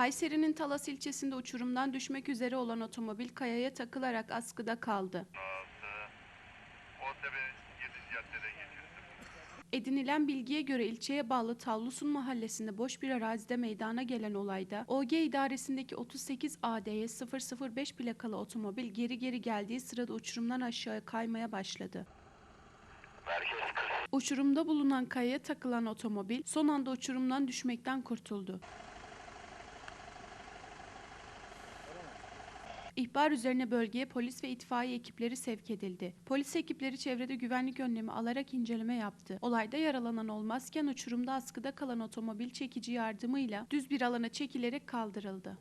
Kayseri'nin Talas ilçesinde uçurumdan düşmek üzere olan otomobil kayaya takılarak askıda kaldı. O tepenin 7. caddeden geçiyorsun. Edinilen bilgiye göre ilçeye bağlı Tavlusun mahallesinde boş bir arazide meydana gelen olayda OG idaresindeki 38 AD'ye 005 plakalı otomobil geri geri geldiği sırada uçurumdan aşağıya kaymaya başladı. Merkez 40. Uçurumda bulunan kayaya takılan otomobil son anda uçurumdan düşmekten kurtuldu. İhbar üzerine bölgeye polis ve itfaiye ekipleri sevk edildi. Polis ekipleri çevrede güvenlik önlemi alarak inceleme yaptı. Olayda yaralanan olmazken uçurumda askıda kalan otomobil çekici yardımıyla düz bir alana çekilerek kaldırıldı.